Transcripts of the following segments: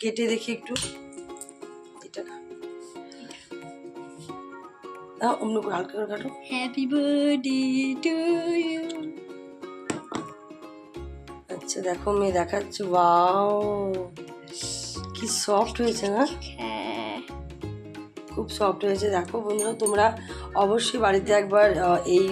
কেটে দেখি একটু। এটা দাও অন্য করে হালকা করে কাটো। হ্যাপি বার্থডে টু ইউ আচ্ছা দেখো মেয়ে দেখাচ্ছে। ওয়াও কি সফট হয়েছে না হ্যাঁ। খুব সফট হয়েছে। দেখো বন্ধুরা তোমরা অবশ্যই বাড়িতে একবার এই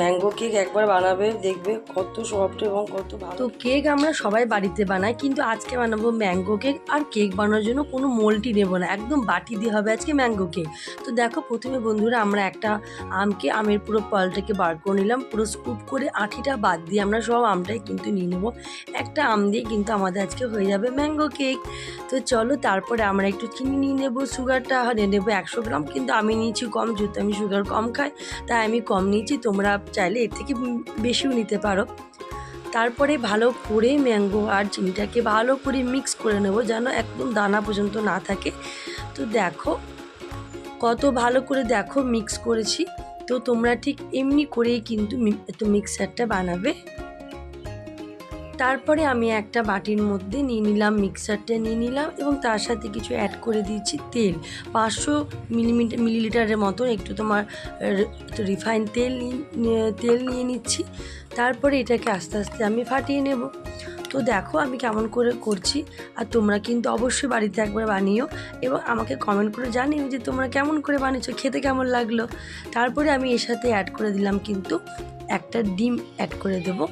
ম্যাঙ্গো কেক একবার বানাবে, দেখবে কত সফট এবং কত ভালো। তো কেক আমরা সবাই বাড়িতে বানাই, কিন্তু আজকে বানাবো ম্যাঙ্গো কেক আর কেক বানানোর জন্য কোনো মোলটি নেব না, একদম বাটি দিয়ে হবে আজকে ম্যাঙ্গো কেক তো দেখো, প্রথমে বন্ধুরা আমরা একটা আমকে, আমের পুরো পালটাকে বার করে নিলাম, পুরো স্কুপ করে আঠিটা বাদ দিয়ে আমরা সব আমটাই কিন্তু নিয়ে নেব। একটা আম দিয়ে কিন্তু আমাদের আজকে হয়ে যাবে ম্যাঙ্গো কেক তো চলো, তারপরে আমরা একটু চিনি নিয়ে নেব সুগারটা নিয়ে নেব একশো গ্রাম, কিন্তু আমি নিয়েছি কম, যেহেতু আমি সুগার কম খাই, তাই আমি কম নিয়েছি, তোমরা চাইলে এর থেকে বেশিও নিতে পারো। তারপরে ভালো করে ম্যাঙ্গো আর চিনিটাকে ভালো করে মিক্স করে নেব যেন একদম দানা পর্যন্ত না থাকে। তো দেখো, কত ভালো করে দেখো মিক্স করেছি। তো তোমরা ঠিক এমনি করেই কিন্তু মিক্সারটা বানাবে। তারপরে আমি একটা বাটির মধ্যে নিয়ে নিলাম, মিক্সারটা নিয়ে নিলাম এবং তার সাথে কিছু অ্যাড করে দিয়েছি তেল। পাঁচশো মিলিমিটার মিলিলিটারের মতন একটু তোমার রিফাইন তেল তেল নিয়ে নিচ্ছি। তারপরে এটাকে আস্তে আস্তে আমি ফাটিয়ে নেব। তো দেখো আমি কেমন করে করছি, আর তোমরা কিন্তু অবশ্যই বাড়িতে একবার বানিও এবং আমাকে কমেন্ট করে জানিও যে তোমরা কেমন করে বানিয়েছো, খেতে কেমন লাগল। তারপরে আমি এর সাথে অ্যাড করে দিলাম কিন্তু একটা ডিম অ্যাড করে দেবো।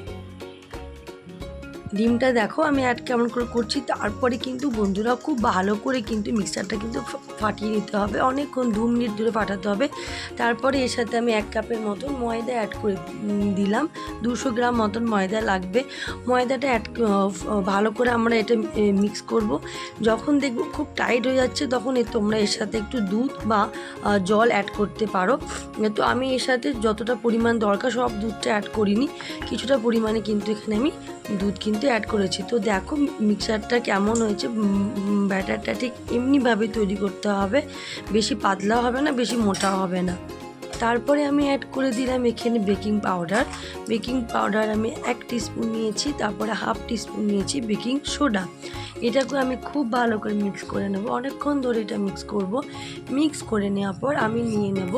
ডিমটা দেখো, আমি অ্যাড কেমন করে করছি, তারপরে কিন্তু বন্ধুরা খুব ভালো করে কিন্তু মিক্সারটা কিন্তু ফাটিয়ে নিতে হবে। অনেকক্ষণ দু মিনিট ধরে ফাটাতে হবে। তারপরে এর সাথে আমি এক কাপের মতন ময়দা অ্যাড করে দিলাম। দুশো গ্রাম মতন ময়দা লাগবে। ময়দাটা অ্যাড ভালো করে আমরা এটা মিক্স করব। যখন দেখব খুব টাইট হয়ে যাচ্ছে, তখন তোমরা এর সাথে একটু দুধ বা জল অ্যাড করতে পারো। তো আমি এর সাথে যতটা পরিমাণ দরকার, সব দুধটা অ্যাড করিনি। কিছুটা পরিমাণে কিন্তু এখানে আমি দুধ কিন্তু অ্যাড করেছি। তো দেখো মিক্সারটা কেমন হয়েছে ব্যাটারটা ঠিক এমনিভাবে তৈরি করতে হবে। বেশি পাতলা হবে না, বেশি মোটা হবে না। তারপরে আমি অ্যাড করে দিলাম এখানে বেকিং পাউডার বেকিং পাউডার আমি এক টিস্পুন নিয়েছি, তারপরে হাফ টিস্পুন নিয়েছি বেকিং সোডা এটাকে আমি খুব ভালো করে মিক্স করে নেব। অনেকক্ষণ ধরে এটা মিক্স করব। মিক্স করে নেওয়ার পর আমি নিয়ে নেব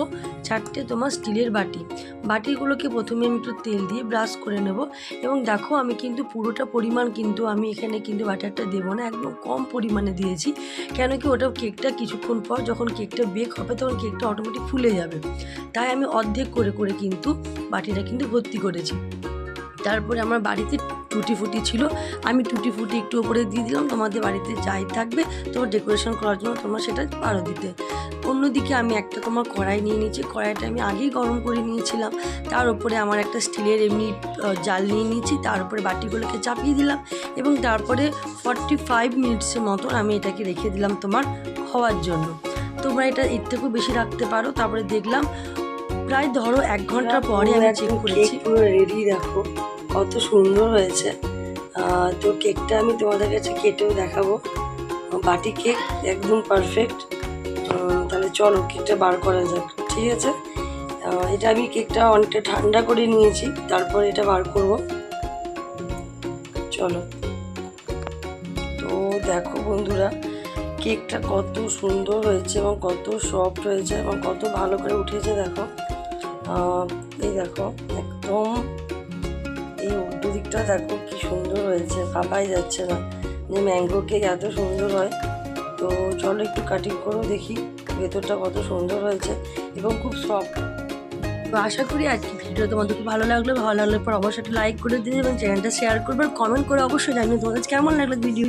চারটে তোমার স্টিলের বাটি। বাটিগুলোকে প্রথমে আমি একটু তেল দিয়ে ব্রাশ করে নেব। এবং দেখো আমি কিন্তু পুরোটা পরিমাণ কিন্তু আমি এখানে কিন্তু বাটারটা দেবো না, একদম কম পরিমাণে দিয়েছি। কেন কি ওটা কেকটা কিছুক্ষণ পর যখন কেকটা বেক হবে তখন কেকটা অটোমেটিক ফুলে যাবে। তাই আমি অর্ধেক করে করে কিন্তু বাটিটা কিন্তু ভর্তি করেছি। তারপরে আমার বাড়িতে টুটি ফুটি ছিল, আমি টুটি ফুটি একটু ওপরে দিয়ে দিলাম, তোমাদের বাড়িতে যাই থাকবে, তোমার ডেকোরেশন করার জন্য তোমরা সেটা পারো দিতে। অন্যদিকে আমি একটা তোমার কড়াই নিয়ে নিয়েছি, কড়াইটা আমি আগেই গরম করে নিয়েছিলাম, তার উপরে আমার একটা স্টিলের এমনি জাল নিয়ে নিয়েছি, তার উপরে বাটিগুলোকে চাপিয়ে দিলাম এবং তারপরে ফর্টি ফাইভ মিনিটসের মতন আমি এটাকে রেখে দিলাম তোমার হওয়ার জন্য। তোমরা এটা এর থেকেও বেশি রাখতে পারো। তারপরে দেখলাম প্রায় ধরো এক ঘণ্টা পরে আমি চেক করেছি। পুরো রেডি দেখো কত সুন্দর হয়েছে। তো কেকটা আমি তোমাদের কাছে কেটেও দেখাবো। বাটি কেক একদম পারফেক্ট তাহলে চলো কেকটা বার করা যাক ঠিক আছে? এটা আমি কেকটা অনেকটা ঠান্ডা করে নিয়েছি তারপর এটা বার করব। চলো। তো দেখো বন্ধুরা কেকটা কত সুন্দর হয়েছে এবং কত সফট হয়েছে এবং কত ভালো করে উঠেছে, দেখো। এই দেখো, একদম এই উল্টো দিকটা দেখো কি সুন্দর হয়েছে, ভাবাই যাচ্ছে না যে ম্যাঙ্গো কেক এত সুন্দর হয়। তো চলো একটু কাটিং করো দেখি ভেতরটা কত সুন্দর হয়েছে এবং খুব সফট তো আশা করি আজকে ভিডিও তোমাদের খুব ভালো লাগল। ভালো লাগলে পর অবশ্যই একটা লাইক করে দিবে এবং চ্যানেলটা শেয়ার করবে। আর কমেন্ট করে অবশ্যই জানিয়ে তোমাদের কেমন লাগল ভিডিও